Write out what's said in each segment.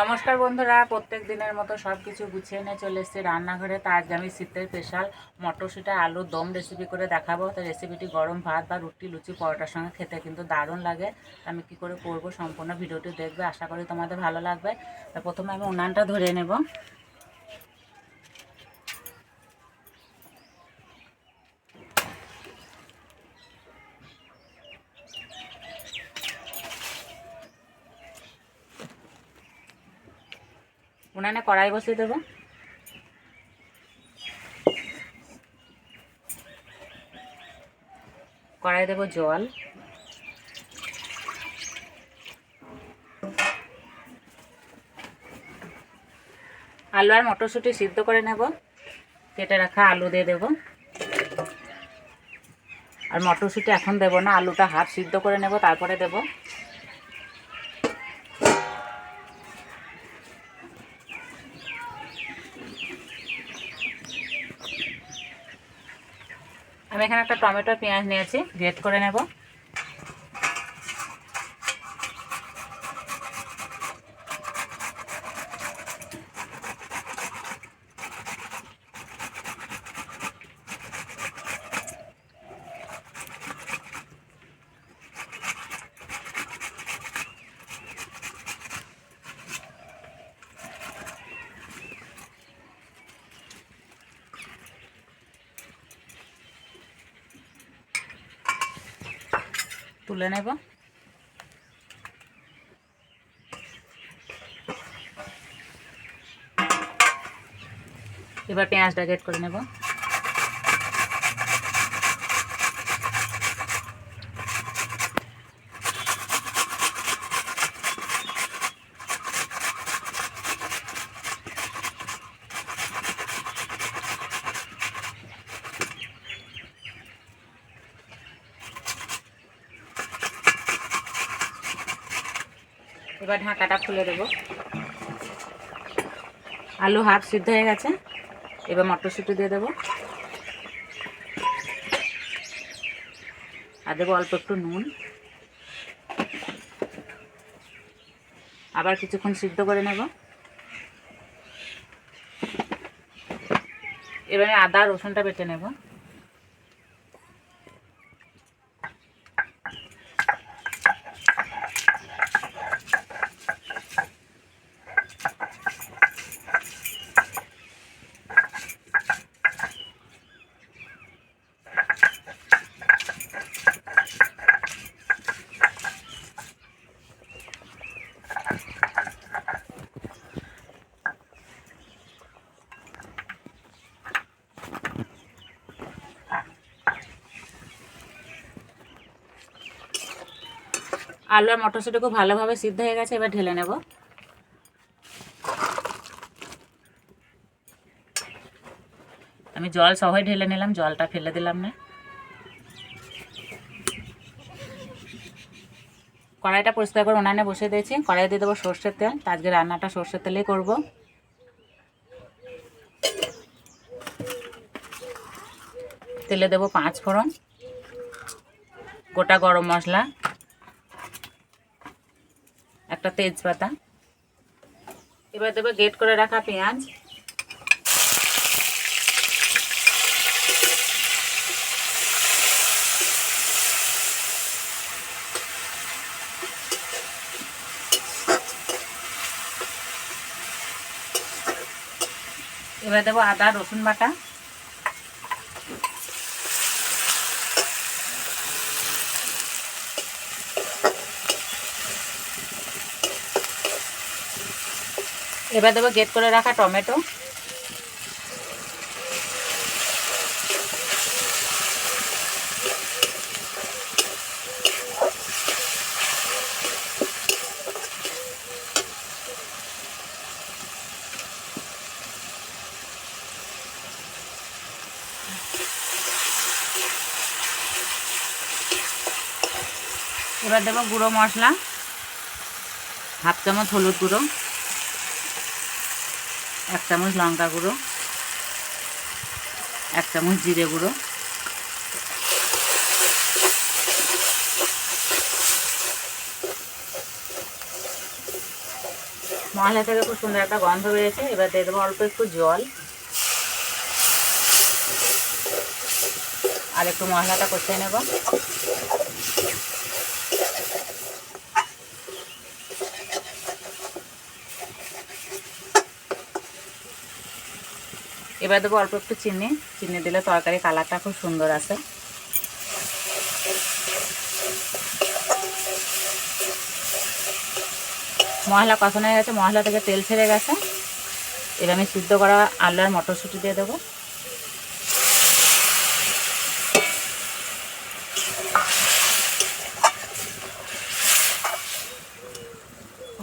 নমস্কার বন্ধুরা, প্রত্যেক দিনের মতো সব কিছু গুছিয়ে নিয়ে চলে এসেছি রান্নাঘরে। তা আজকে আমি শীতের স্পেশাল মটরশুঁটা আলুর দম রেসিপি করে দেখাবো। তো রেসিপিটি গরম ভাত বা রুটি, লুচি, পরোটার সঙ্গে খেতে কিন্তু দারুণ লাগে। আমি কি করে করব, সম্পূর্ণ ভিডিওটি দেখবে। আশা করি তোমাদের ভালো লাগবে। তা প্রথমে আমি উনানটা ধরে নেব। উনানে কড়াই বসিয়ে দেবো। কড়াই দেবো জল। আলু আর মটরশুঁটি সিদ্ধ করে নেব। কেটে রাখা আলু দিয়ে দেবো। আর মটরশুঁটি এখন দেবো না, আলুটা হাফ সিদ্ধ করে নেব, তারপরে দেবো। আমি এখানে একটা টমেটো পেঁয়াজ নিয়েছি গ্রেট করে নেব। তুলে নেব। এবার পেঁয়াজটা গেট করে নেব। এবার ঢাকাটা খুলে দেবো। আলু হাফ সিদ্ধ হয়ে গেছে। এবার মটরশুঁটি দিয়ে দেবো। আর দেবো অল্প একটু নুন। আবার কিছুক্ষণ সিদ্ধ করে নেব। এবারে আদা রসুনটা বেটে নেব। আলু আর মটরশুঁটি খুব ভালোভাবে সিদ্ধ হয়ে গেছে, এবার ঢেলে নেব। আমি জল সবাই ঢেলে নিলাম, জলটা ফেলে দিলাম না। কড়াইটা পরিষ্কার করে উনানে বসিয়ে দিয়েছি। কড়াই দিয়ে দেবো সর্ষের তেল। আজকে রান্নাটা সর্ষের তেলেই করব। তেলে দেবো পাঁচ ফোড়ন গোটা গরম মশলা। একটা তেজপাতা। এবার দেবো গেট করে রাখা পেঁয়াজ। এবার দেবো আদা রসুন বাটা। এবার দেবো গেট করে রাখা টমেটো। এবার দেবো গুঁড়ো মশলা হাফ চামচ হলুদ গুঁড়ো। এক চামচ লঙ্কা গুঁড়ো, এক চামচ জিরে গুঁড়ো মশলা থেকে খুব সুন্দর একটা গন্ধ বেরিয়েছে। এবার দিয়ে দেবো অল্প একটু জল আর একটু মশলাটা কষিয়ে নেব। এবার দেবো অল্প একটু চিনি। চিনি দিলে তরকারি কালারটা খুব সুন্দর আসে মশলা কষানো হয়ে গেছে মশলা থেকে তেল ছেড়ে গেছে। এবার আমি সিদ্ধ করা আলু আর মটরশুঁটি দিয়ে দেবো।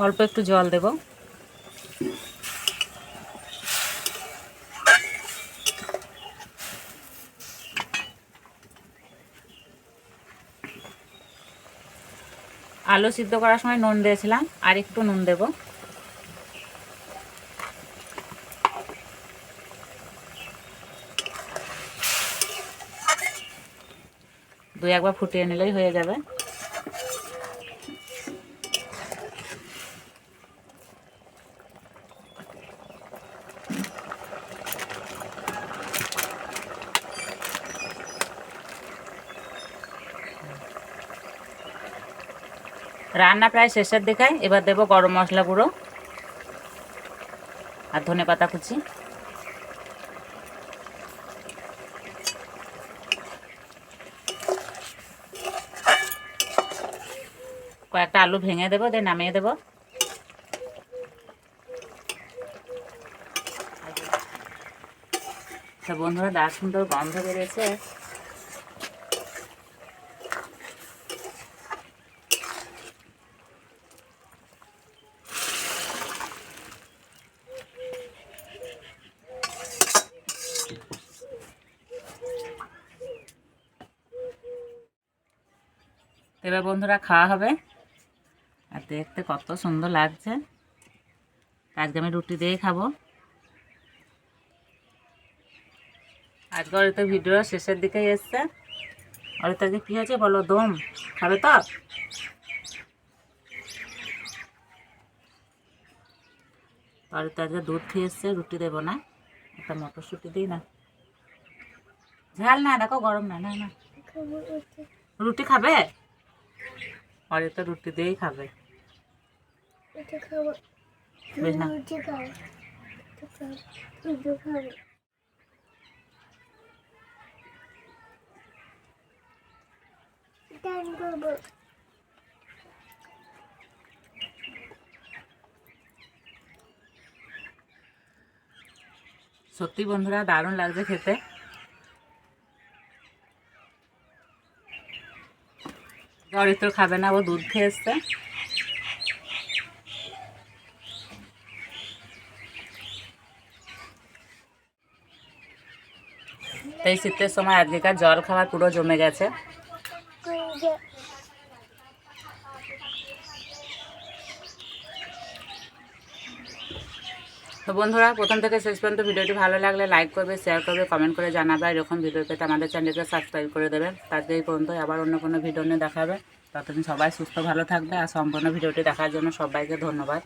অল্প একটু জল দেব। আলু সিদ্ধ করার সময় নুন দিয়েছিলাম, আর একটু নুন দেব। দু একবার ফুটিয়ে নিলেই হয়ে যাবে। রান্না প্রায় শেষের দিকে এবার দেবো গরম মশলা গুঁড়ো আর ধনে পাতা কুচি। কয়েকটা আলু ভেঙে দেবো, দিয়ে নামিয়ে দেবো। বন্ধুরা দার সুন্দর গন্ধ বেরিয়েছে। এবার বন্ধুরা খাওয়া হবে। আর দেখতে কত সুন্দর লাগছে। আজকে আমি রুটি দিয়েই খাব। আজকে অরিত ভিডিও শেষের দিকেই এসছে। অরিত আজকে কী হয়েছে বলো দম? খাবে তো? অরিত আজকে দুধ খেয়ে এসছে রুটি দেবো না। একটা মটরশুঁটি দিই না। ঝাল না দেখো গরম না না না। রুটি খাবে? অরিত রুটি দিয়েই খাবে। সত্যি বন্ধুরা দারুণ লাগছে খেতে। অরিত্র খাবে না, ও দুধ খেয়ে এসছে এই শীতের সময় আজকেকার জল খাবার পুরো জমে গেছে। তো বন্ধুরা, প্রথম থেকে শেষ পর্যন্ত ভিডিওটি ভালো লাগলে লাইক করবে শেয়ার করবে কমেন্ট করে জানাবে। এরকম ভিডিও পেতে আমাদের চ্যানেলকে সাবস্ক্রাইব করে দেবে তাতে এই পর্যন্ত আবার অন্য কোনো ভিডিও নিয়ে দেখাবে। ততদিন সবাই সুস্থ ভালো থাকবে আর সম্পূর্ণ ভিডিওটি দেখার জন্য সবাইকে ধন্যবাদ।